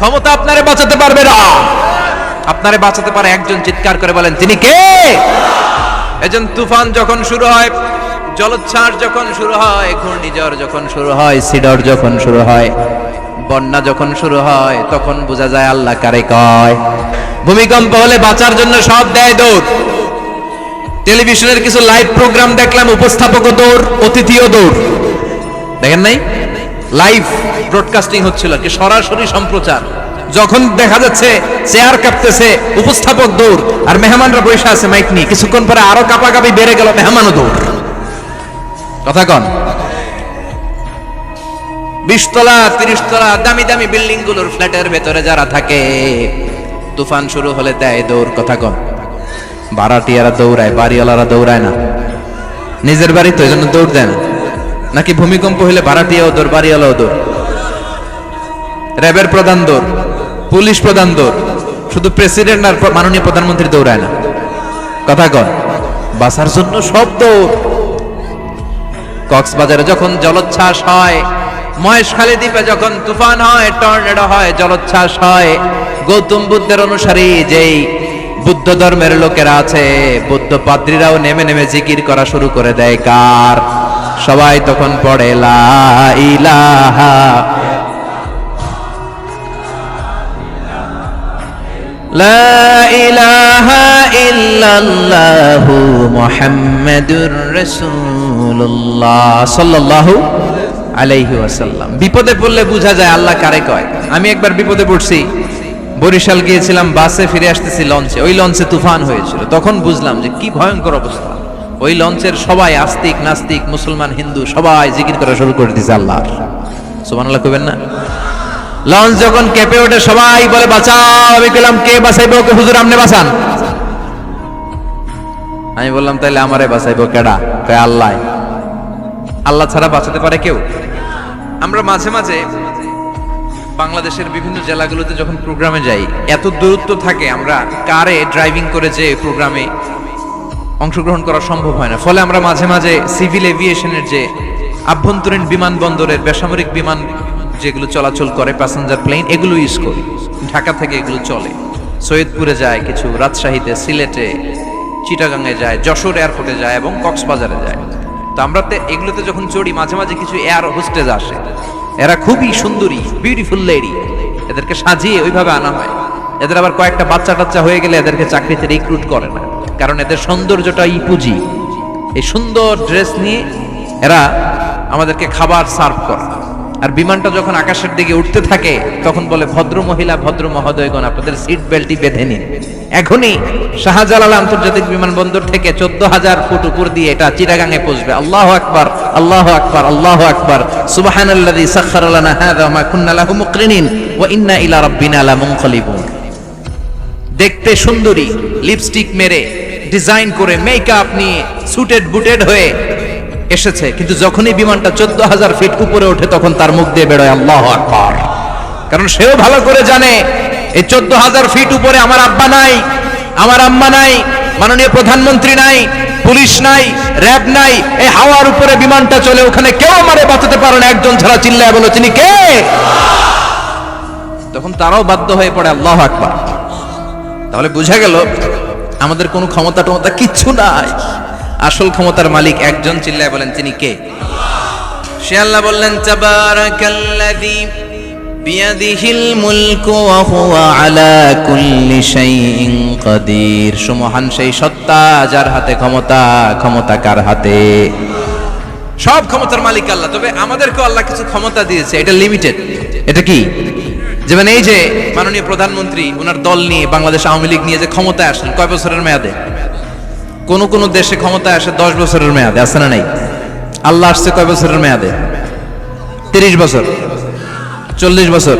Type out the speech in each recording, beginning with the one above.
ক্ষমতা আপনারে বাঁচাতে পারবে না। আপনারে বাঁচাতে পারে একজন চিৎকার করে বলেন, তিনি কে? এজন তুফান যখন শুরু হয়, জলোচ্ছ্বাস যখন শুরু হয়, ঘূর্ণিঝড় যখন শুরু হয়, সিডর যখন শুরু হয়, বন্যা যখন শুরু হয়, তখন বোঝা যায় আল্লাহ কারে কয়। ভূমিকম্প হলে বাঁচার জন্য সব দেয় দৌড়। টেলিভিশনের কিছু লাইভ প্রোগ্রাম দেখলাম, উপস্থাপকও দৌড়, অতিথিও দৌড়। দেখেন নাই? লাইভ ব্রডকাস্টিং হচ্ছিল কি? সরাসরি সম্প্রচার। যখন দেখা যাচ্ছে চেয়ার কাঁপতেছে, উপস্থাপক দৌড়, আর মেহমানরা বসে আছে মাইক নিয়ে। কিছুক্ষণ পরে আরও কাপাকাপি বেড়ে গেল মেহমানও দৌড়। কথা কন। বিশতলা তিরিশ তলা দামি দামি বিল্ডিংগুলোর ফ্ল্যাটের ভেতরে যারা থাকে, তুফান শুরু হলে দেয় দৌড়, কথা কন। ভাড়াটিয়ারা দৌড়ায়, বাড়িওয়ালারা দৌড়ায় না। নিজের বাড়ি তো এই জন্য দৌড় দেয় না। নাকি ভূমিকম্প হলে ভাড়াটিয়াও দৌড়, বাড়িওয়ালাও দৌড়? র্যাবের প্রধান দৌড়, পুলিশ প্রধান দৌড়, শুধু প্রেসিডেন্ট আর মাননীয় প্রধানমন্ত্রী দৌড়ায় না। কথা কন বাসার জন্য সব দৌড়। কক্সবাজারে যখন জলোচ্ছ্বাস হয়, মহেশখালী দ্বীপে যখন তুফান হয়, টর্নেডো হয়, জলোচ্ছ্বাস হয়, গৌতম বুদ্ধের অনুসারী যেই বুদ্ধ ধর্মের লোকেরা আছে, বুদ্ধ পাদ্রীরাও নেমে নেমে জিকির করা শুরু করে দেয়। কার? সবাই তখন পড়ে, লা ইলাহা লা বিপদে পড়লে বোঝা যায় আল্লাহ কারে কয়। আমি একবার বিপদে পড়ছি। বরিশাল গিয়েছিলাম, বাসে ফিরে আসতেছি লঞ্চে। ওই লঞ্চে তুফান হয়েছিল। তখন বুঝলাম যে কি ভয়ঙ্কর অবস্থা। ওই লঞ্চের সবাই আস্তিক, নাস্তিক, মুসলমান, হিন্দু, সবাই জিকির করা শুরু করে দিয়েছে আল্লাহর সুবহানাল্লাহ কইবেন না? লঞ্চ যখন কেঁপে ওঠে, সবাই বলে, বাঁচাও! আমি গেলাম কে বাঁচাইবো? ওকে হুজুর আমনে বাঁচান? আমি বললাম, তাইলে আমারে বাঁচাইবো কেডা? কয়, আল্লাহ। আল্লাহ ছাড়া বাঁচাতে পারে কেউ? আমরা মাঝে মাঝে বাংলাদেশের বিভিন্ন জেলাগুলোতে যখন প্রোগ্রামে যাই, এত দূরত্ব থাকে, আমরা কারে ড্রাইভিং করে যে প্রোগ্রামে অংশগ্রহণ করা সম্ভব হয় না। ফলে আমরা মাঝে মাঝে সিভিল এভিয়েশনের যে আভ্যন্তরীণ বিমানবন্দরের বেসামরিক বিমান যেগুলো চলাচল করে, প্যাসেঞ্জার প্লেন, এগুলো ইউজ করি। ঢাকা থেকে এগুলো চলে। সৈয়দপুরে যায়, কিছু রাজশাহীতে, সিলেটে চিটাগাংয়ে যায়, যশোর এয়ারপোর্টে যায় এবং কক্সবাজারে যায়। তো আমরা তে- এগুলোতে যখন চড়ি, মাঝে মাঝে কিছু এয়ার হোস্টেজ আসে। এরা খুবই সুন্দরী বিউটিফুল লেডি এদেরকে সাজিয়ে ওইভাবে আনা হয়। এদের আবার কয়েকটা বাচ্চা টাচ্চা হয়ে গেলে এদেরকে চাকরিতে রিক্রুট করে না। কারণ এদের সৌন্দর্যটা ই পুঁজি। এই সুন্দর ড্রেস নিয়ে এরা আমাদেরকে খাবার সার্ভ করে। আর বিমানটা যখন আকাশের দিকে উঠতে থাকে, তখন বলে, ভদ্র মহিলা, ভদ্র মহোদয়গণ, আপনাদের সিট বেল্টটি বেঁধে নিন। এখনই শাহজালাল আন্তর্জাতিক বিমানবন্দর থেকে চোদ্দ হাজার ফুট উপর দিয়ে এটা চিটাগাঙে পৌঁছবে। আল্লাহ আকবার আল্লাহ আকবার আল্লাহ আকবার। সুবহানাল্লাযী সাখখারা লানা হাযা ওয়া মা কুন্না লাহু মুকরিনিন ওয়া ইন্না ইলা রাব্বিনা লামুনকালিবুন দেখতে সুন্দরী লিপস্টিক মেরে ডিজাইন করে মেকআপ নিয়ে সুটেড বুটেড হয়ে এসেছে। কিন্তু যখনই বিমানটা চোদ্দ হাজার ফিট উপরে ওঠে, তখন তার মুখ দিয়ে বেরোয় আল্লাহ আকবার। কারণ সেও ভালো করে জানে, এই চোদ্দ হাজার ফিট উপরে আমার আব্বা নাই, আমার আম্মা নাই, মাননীয় প্রধানমন্ত্রী নাই, পুলিশ নাই, র্যাব নাই, এই হাওয়ার উপরে বিমানটা চলে, ওখানে কেউ আমারে বাঁচাতে পারে না, একজন ছাড়া চিল্লায় বলো তিনি কে? তখন তারাও বাধ্য হয়ে পড়ে আল্লাহ আকবার। তাহলে বোঝা গেল আমাদের কোনো ক্ষমতা টমতা কিচ্ছু নাই। আসল ক্ষমতার মালিক একজন চিল্লায় বলেন, তিনি কে? সে আল্লাহ বললেন, তাবারাকাল্লাযী বিয়াদিহিল মুলকু ওয়া হুয়া আলা কুল্লি শাইইন কাদির। সুমহান সেই সত্তা যার হাতে ক্ষমতা ক্ষমতা কার হাতে? সব ক্ষমতার মালিক আল্লাহ, তবে আমাদেরকে আল্লাহ কিছু ক্ষমতা দিয়েছে, এটা লিমিটেড এটা কি? যেমন এই যে মাননীয় প্রধানমন্ত্রী ওনার দল নিয়ে বাংলাদেশ আওয়ামী লীগ নিয়ে যে ক্ষমতায় আসলেন কয় বছরের মেয়াদে? কোন কোন দেশে ক্ষমতায় আসে দশ বছরের মেয়াদে, আছে না নাই? আল্লাহ আসছে কয় বছরের মেয়াদে? তিরিশ বছর। চল্লিশ বছর।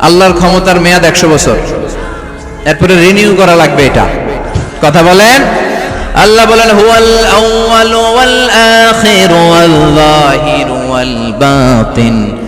আল্লাহর ক্ষমতার মেয়াদ একশো বছর। এরপরে রিনিউ করা লাগবে এটা। কথা বলেন? আল্লাহ বলেন, হুয়াল ওয়াল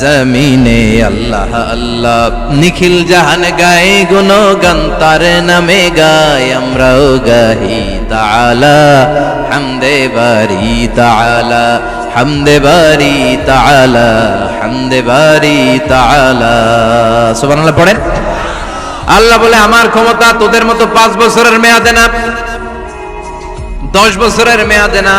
জমিনে আল্লাহ আল্লাহ। নিখিল জাহান গায়ে গুণ গান তার নামে গায় আমরাও গাহি তাআলা। হামদে বারি তাআলা, হামদে বারি তাআলা, হামদে বারি তাআলা। সুবহানাল্লাহ, পড়েন। আল্লাহ বলে, আমার ক্ষমতা তোদের মতো পাঁচ বছরের মেয়াদে না, দশ বছরের মেয়াদে না।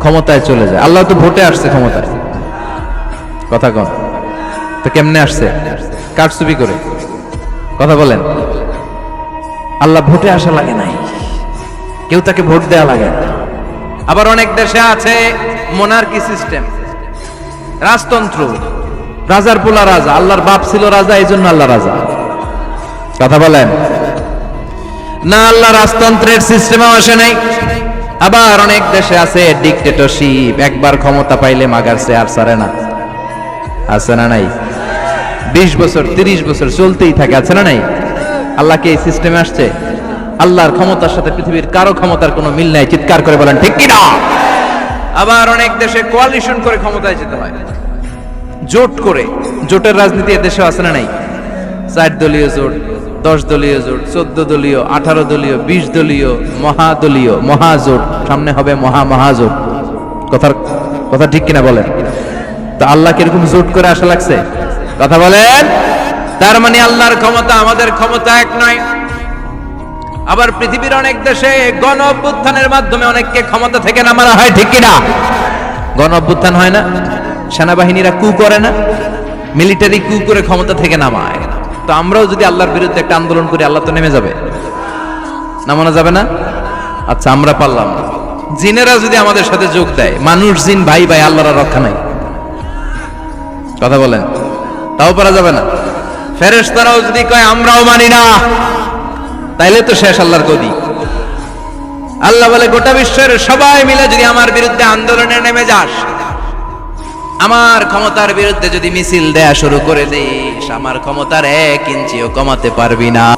ক্ষমতায় চলে যায়। আল্লাহ তো ভোটে আসছে ক্ষমতায়। কথা কন। তো কেমনে আসছে? কারচুপি করে। কথা বলেন। আল্লাহ ভোটে আসা লাগে নাই। কেউ তাকে ভোট দেওয়া লাগে আবার অনেক দেশে আছে মোনার্কি সিস্টেম রাজতন্ত্র। রাজার পোলা রাজা। আল্লাহর বাপ ছিল রাজা এই জন্য আল্লাহ রাজা। কথা বলেন। না, আল্লাহ রাজতন্ত্রের সিস্টেমেও আসে নাই। আবার অনেক দেশে আছে ডিকটেটরশিপ একবার ক্ষমতা পাইলে মাগারছে আর সারে না। আছে না নাই? বিশ বছর, তিরিশ বছর চলতেই থাকে, আছে না নাই? আল্লাহকে এই সিস্টেমে আসছে? আল্লাহর ক্ষমতার সাথে পৃথিবীর কারও ক্ষমতার কোনো মিল নাই, চিৎকার করে বলেন, ঠিক কিনা আবার অনেক দেশে কোয়ালিশন করে ক্ষমতায় যেতে হয়। জোট করে। জোটের রাজনীতি দেশে আছে না নাই? চার দলীয় জোট দশ দলীয় জোট, চোদ্দ দলীয়, আঠারো দলীয়, বিশ দলীয় মহাদলীয় মহাজোট সামনে হবে মহা মহাজোট কথার, কথা ঠিক কিনা বলেন? তো আল্লাহ কীরকম জোট করে আসা লাগছে কথা বলেন? তার মানে আল্লাহর ক্ষমতা আমাদের ক্ষমতা এক নয়। আবার পৃথিবীর অনেক দেশে গণ অভ্যুত্থানের মাধ্যমে অনেককে ক্ষমতা থেকে নামানো হয়, ঠিক কিনা? গণ অভ্যুত্থান হয় না। সেনাবাহিনীরা কু করে না। মিলিটারি কু করে ক্ষমতা থেকে নামায়। তো আমরাও যদি আল্লাহর বিরুদ্ধে একটা আন্দোলন করি, আল্লাহ তো নেমে যাবে। নামানো যাবে না? আচ্ছা আমরা পারলাম জিনেরা যদি আমাদের সাথে যোগ দেয়, মানুষ, জিন, ভাই ভাই, আল্লাহর রক্ষা নাই। কথা বলেন। তাও পারা যাবে না। ফেরেশতারাও যদি কয়, আমরাও মানি না, তাইলে তো শেষ আল্লাহর গদি। আল্লাহ বলে, গোটা বিশ্বের সবাই মিলে যদি আমার বিরুদ্ধে আন্দোলনে নেমে যাস আমার ক্ষমতার বিরুদ্ধে যদি মিছিল দেয়া শুরু করে দিস, আমার ক্ষমতার এক ইঞ্চিও কমাতে পারবি না।